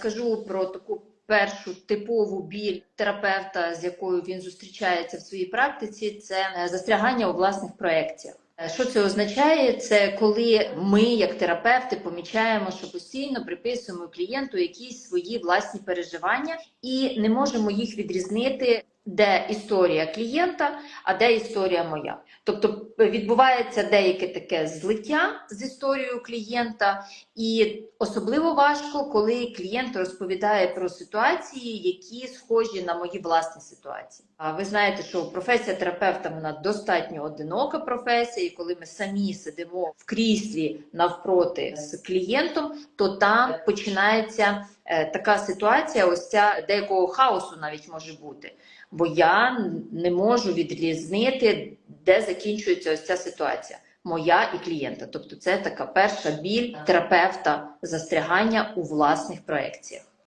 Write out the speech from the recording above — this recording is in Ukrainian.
скажу про таку першу типову біль терапевта, з якою він зустрічається в своїй практиці, це е, застрягання у власних проєктах. Е, Що це означає? Це коли ми, як терапевти, помічаємо, що постійно приписуємо клієнту якісь свої власні переживання і не можемо їх відрізнити, де історія клієнта, а де історія моя. Тобто відбувається деяке таке злиття з історією клієнта, і особливо важко, коли клієнт розповідає про ситуації, які схожі на мої власні ситуації. А ви знаєте, що професія терапевта вона достатньо одинока професія, і коли ми самі сидимо в кріслі навпроти з клієнтом, то там починається е, така ситуація, ось ця деякого хаосу навіть може бути. Бо я не можу відрізнити, де закінчується ось ця ситуація. Моя і клієнта. Тобто, це така перша біль терапевта застрягання у власних проекціях.